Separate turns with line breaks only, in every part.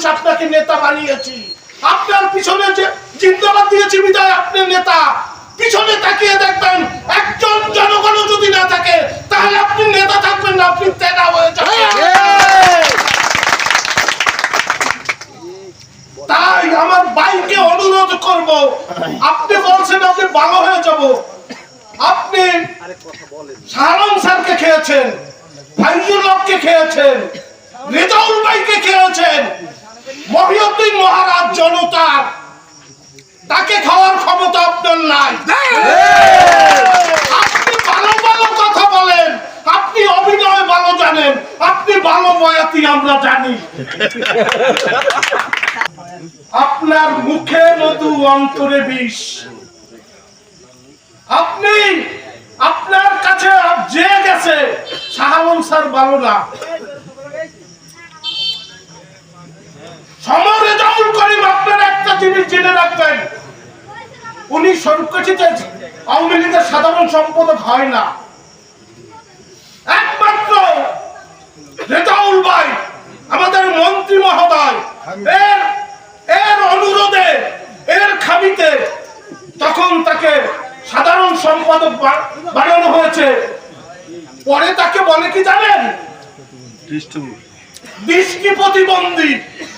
মানুষ আপনাকে নেতা বানিয়েছি। আপনার পিছনে যে জিন্দাবাদ দিয়েছি বিদায় আপনি নেতা। পিছনে তাকিয়ে দেখবেন একজন জনগণ যদি না থাকে তাহলে আপনি নেতা থাকবেন না আপনি তেনা হয়ে যাবেন। তাই আমার ভাইকে অনুরোধ করব আপনি বলছেন আপনি ভালো হয়ে যাব। আপনি শাহরম স্যারকে খেয়েছেন ফাইজুল হককে খেয়েছেন রেজাউল ভাইকে খেয়েছেন মহিউদ্দিন মহারাজ জনতার। তাকে খাওয়ার ক্ষমতা আপনার নাই। আপনি ভালো ভালো কথা বলেন, আপনি অভিনয় ভালো জানেন, আপনি ভালো বয়াতি আমরা জানি। আপনার মুখে মধু, অন্তরে বিষ। আপনি, আপনার কাছে যে গেছে শাহালম স্যার ভালো না। সমরে দমন করিম আপনার একটা জিনিস জেনে রাখবেন। উনি সরকারিতে আওয়ামী লীগের সাধারণ সম্পাদক হয় না। একমাত্র রেজাউল ভাই আমাদের মন্ত্রী মহোদয় এর এর অনুরোধে এর খামিতে তখন তাকে সাধারণ সম্পাদক বানানো হয়েছে। পরে তাকে বলে কি জানেন? দৃষ্টি প্রতিবন্ধী।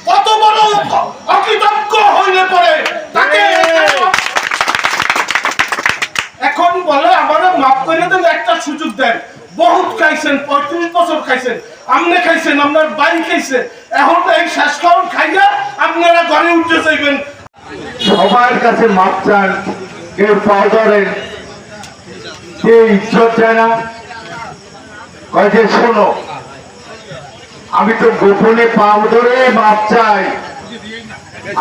কত বড় অকৃতজ্ঞ হইলে পরে তাকে এখন বলে আমারও মাফ করে দেন একটা সুযোগ দেন। বহুত খাইছেন পঁয়ত্রিশ বছর খাইছেন আমনে খাইছেন আপনার বাড়ি খাইছে। এখন এই শেষ খাওয়ান খাইয়া আপনারা ঘরে উঠতে চাইবেন।
সবার কাছে মাপ চান কেউ পাও ধরেন কেউ ইজ্জত চায় না? কয় শোনো আমি তো গোপনে পাও ধরে মাপ চাই।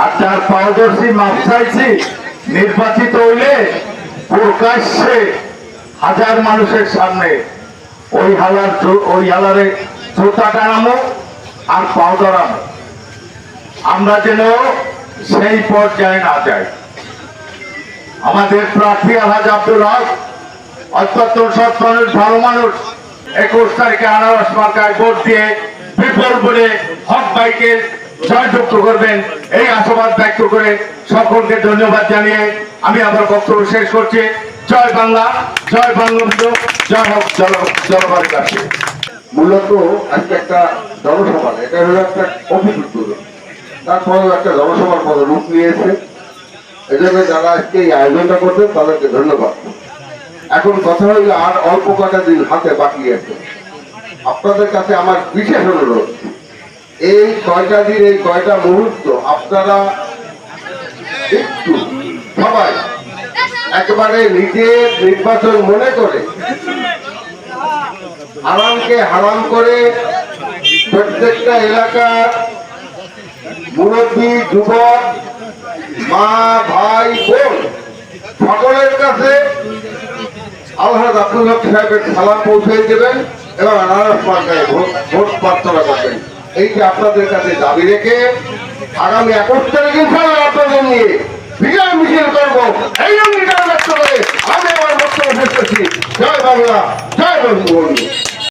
আর পাও ধরছি মাপ চাইছি, নির্বাচিত হইলে প্রকাশ্যে হাজার মানুষের সামনে ওই হালার ওই হালারে জোতা টানামো আর পাও ধরামো আমরা যেন সেই পর্যায়ে না যাই। আমাদের প্রার্থী আলহাজ আব্দুল হক, অত্যন্ত সৎ মানুষ, ভালো মানুষ। একুশ তারিখে আনারস মার্কায় ভোট দিয়ে বিফল বলে হক ভাইকে জয়যুক্ত করবেন, এই আশাবাদ ব্যক্ত করে সকলকে ধন্যবাদ জানিয়ে আমি আমার বক্তব্য শেষ করছি। জয় বাংলা, জয় বঙ্গবন্ধু জয় হোক জল জলবায়ু
মূলত আজকে একটা জনসভা, এটা হলো একটা অভিযুক্ত তারপরেও একটা জনসভার মতো রূপ নিয়েছে এজন্য যারা আজকে এই আয়োজনটা করছেন, তাদেরকে ধন্যবাদ। এখন কথা হইল আর অল্প কটা দিন হাতে বাকি আছে। আপনাদের কাছে আমার বিশেষ অনুরোধ, এই কয়টা দিন এই কয়টা মুহূর্ত আপনারা একটু সবাই একেবারে নিজের নির্বাচন মনে করে, হারামকে হারাম করে প্রত্যেকটা এলাকার মুরব্বী, যুবক, মা, ভাই, বোন সকলের কাছে আল্লাহ আব্দুল হক সাহেবের খেলা পৌঁছে দেবেন। এবং আনারস মার্কায় ভোট ভোট প্রার্থনা করবেন। এই যে আপনাদের কাছে দাবি রেখে আগামী একুশ তারিখ ইনশাল্লাহ আপনাদের নিয়ে বিজয় মিছিল করব। এই অঙ্গীকার ব্যক্ত করে আমি আমার বক্তব্য শেষ করছি। জয় বাংলা, জয় বঙ্গবন্ধু।